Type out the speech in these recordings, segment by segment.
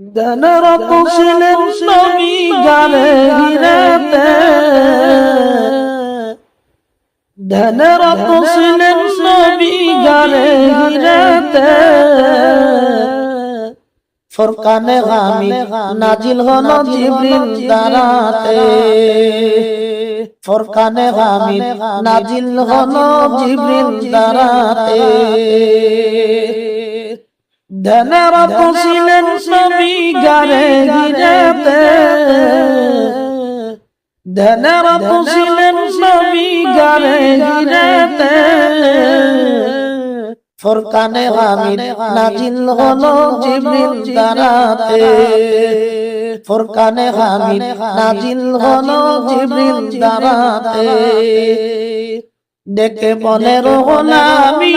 ধনরত ছিলেন নবী গানে গিরাতে ধনরত ছিলেন নবী গানে গিরাতে ফরকানে গামি নাজিল হলো জিবরিল দারাতে। ফরকানে গামি নাজিল হলো জিবরিল দারাতে। ধনরত ছিলেন নবী গানে গিরাতে ধনরত ছিলেন নবী গানে গিরাতে ফরকানে হামিদ নাজিল হলো জিবরিল দারাতে ফরকানে হামিদ নাজিল হলো জিবরিল দারাতে ডেকে বলে রোহলামি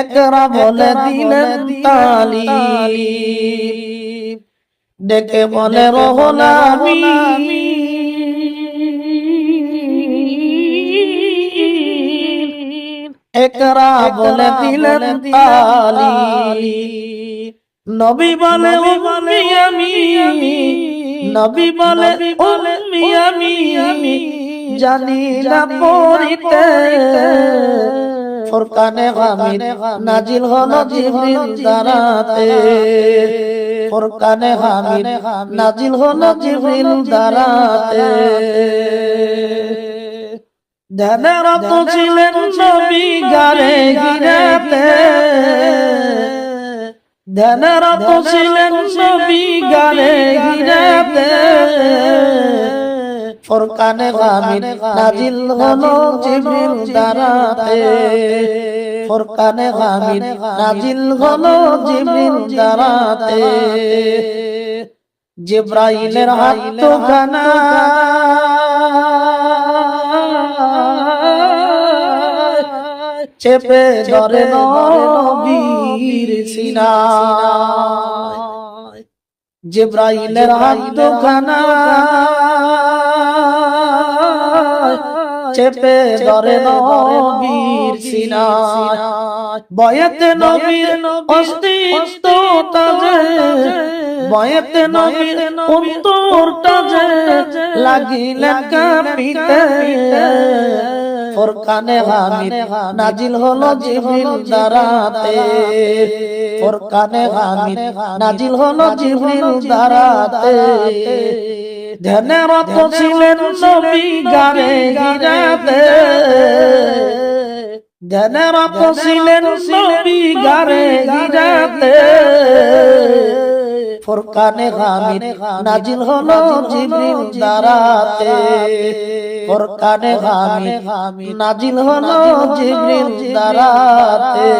একরা বলে দিলেন তালি ডেকে বলে রোহলামি একরা বলে দিলেন তালি নবী বলে উম্মি আমি নবী বলে উম্মি আমি জানি না পড়িতে ফরকানে হামিদ, নাজিল হলো জিবরিল দারাতে। ফরকানে হামিদ, নাজিল হলো জিবরিল দারাতে। ধনরত ছিলেন নবী গারে গিরাতে ধনরত ছিলেন নবী গারে গিরাতে ফরকানে গামিন নাজিল হলো জিবরিল দারাতে। ফরকানে গামিন নাজিল হলো জিবরিল দারাতে। জিব্রাইলের হাত তো খানা চেপে ধরে নবীর সিনা জিব্রাইলের হাত তো দুখানা চেপে ধরে নবীর সিনা বয়েতে নবীর অস্তিত্ব তাজে বয়েতে নবীর অন্তরটা যে লাগিলেন কাঁপিতে ফরকানে হামিদ নাজিল হলো জিবরিল দারাতে। ফরকানে হামিদ নাজিল হলো জিবরিল দারাতে। ধ্যানে রত ছিলেন নবী গানে গিরাতে। ধ্যানে রত ছিলেন নবী গানে গিরাতে। ফরকানে হামিদ নাজিল হলো জিবরিল দারাতে ফরকানে হামিদ নাজিল হলো জিবরিল দারাতে